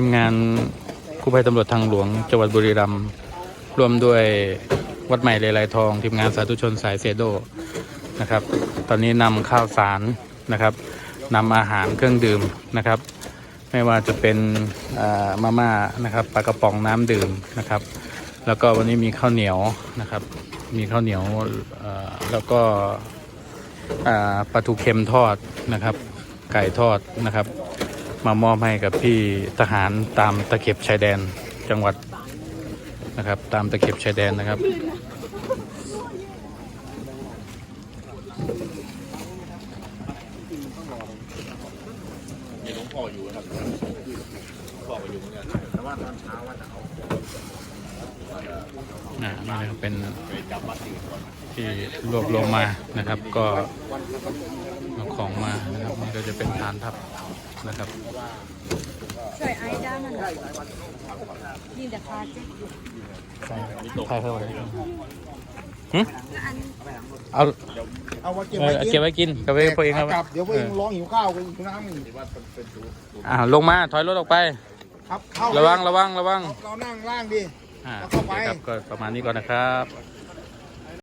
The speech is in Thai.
ทีมงานกู้ภัยตำรวจทางหลวงจังหวัดบุรีรัมย์ร่วมด้วยวัดใหม่เลไลทอง ทีมงานสาธุชนสายเซโดนะครับ ตอนนี้นำข้าวสารนะครับนำอาหารเครื่องดื่มนะครับ ไม่ว่าจะเป็นอ่ามาม่านะครับปลากระป๋องน้ำดื่มนะครับ แล้วก็วันนี้มีข้าวเหนียวนะครับ มีข้าวเหนียวแล้วก็อ่าปลาทูเค็มทอดนะครับ ไก่ทอดนะครับ มามอบให้กับพี่ทหารตามตะเข็บชายแดนจังหวัดนะครับ ตามตะเข็บชายแดนนะครับมีหลวงพ่ออยู่นะครับพ่อไปอยู่เหมือนกันแต่ว่าตอนเช้าว่าจะเอา นะครับเป็นที่รวบรวมมานะครับ ก็เอาของมานะครับนี่ก็จะเป็นฐานทัพนะครับช่วยไอ้ด้านมันหน่อยยิงแต่คาเจ๊ใช่ใช่เข้าไปหึอันเอาเอาไว้เก็บเอไว้อกินเก็บไว้กินเก็บไว้พวกเองครับกลับเดี๋ยวพวกเองร้องหิวข้าวกันหิวน้ำอีกอ่าลงมาถอยรถออกไป ครับเข้าระวังระวังระวังเรานั่งล่างดิ อ่าแล้วเข้าไปโอเคครับก็ประมาณนี้ก่อนนะครับ